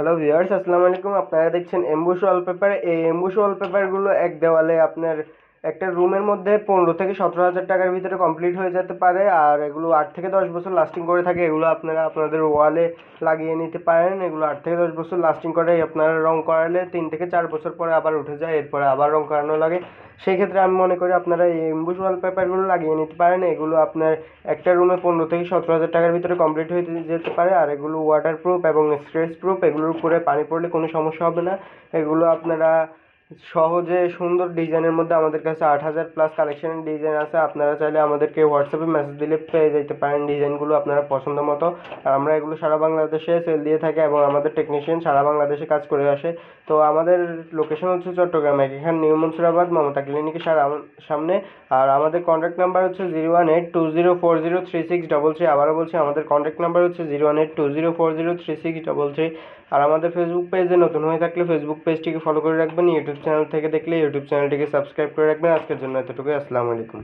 Hello viewers আসসালামু আলাইকুম আপনারা দেখছেন এম্বুস ওয়ালপেপার এই এমবুশ ওয়ালপেপারগুলো এক দেওয়ালে আপনার একটা রুমের মধ্যে পনেরো থেকে সতেরো হাজার টাকার ভিতরে কমপ্লিট হয়ে যেতে পারে, আর এগুলো আট থেকে দশ বছর লাস্টিং করে থাকে, এগুলো আপনারা আপনাদের ওয়ালে লাগিয়ে নিতে পারেন, এগুলো আট থেকে দশ বছর লাস্টিং করে আপনারা রং করালে তিন থেকে চার বছর পরে আবার উঠে যায়, এরপরে আবার রং করানো লাগে। সেই ক্ষেত্রে আমি মনে করি আপনারা এই এমবুশ ওয়ালপেপারগুলো লাগিয়ে নিতে পারেন, এগুলো আপনার একটা রুমে পনেরো থেকে সতেরো হাজার টাকার ভিতরে কমপ্লিট হয়ে যেতে পারে, আর এগুলো ওয়াটার প্রুফ এবং স্ট্রেস প্রুফ এগুলোর উপরে পানি পড়লে কোনো সমস্যা হবে না। এগুলো আপনারা সহজে সুন্দর ডিজাইনের মধ্যে আমাদের কাছে আট হাজার প্লাস কালেকশনের ডিজাইন আছে। আপনারা চাইলে আমাদেরকে হোয়াটসঅ্যাপে মেসেজ দিলে পেয়ে যেতে পারেন ডিজাইনগুলো আপনারা পছন্দ মতো। আর আমরা এগুলো সারা বাংলাদেশে সেল দিয়ে থাকি এবং আমাদের টেকনিশিয়ান সারা বাংলাদেশে কাজ করে আসে। তো আমাদের লোকেশন হচ্ছে চট্টগ্রামে এখানে নিউ মনসুরাবাদ, মমতা ক্লিনিকের সারা সামনে। আর আমাদের কন্ট্যাক্ট নাম্বার হচ্ছে zero one eight two zero four zero three six double three আবারও বলছি, আমাদের কন্ট্যাক্ট নাম্বার হচ্ছে zero one eight two zero four zero three six double three আর আমাদের ফেসবুক পেজে নতুন হয়ে থাকলে ফেসবুক পেজটিকে ফলো করে রাখবেন ইউটিউব চ্যানেল থেকে দেখলে ইউটিউব চ্যানেলটিকে সাবস্ক্রাইব করে রাখবেন। আজকের জন্য এতটুকুই। আসসালামু আলাইকুম।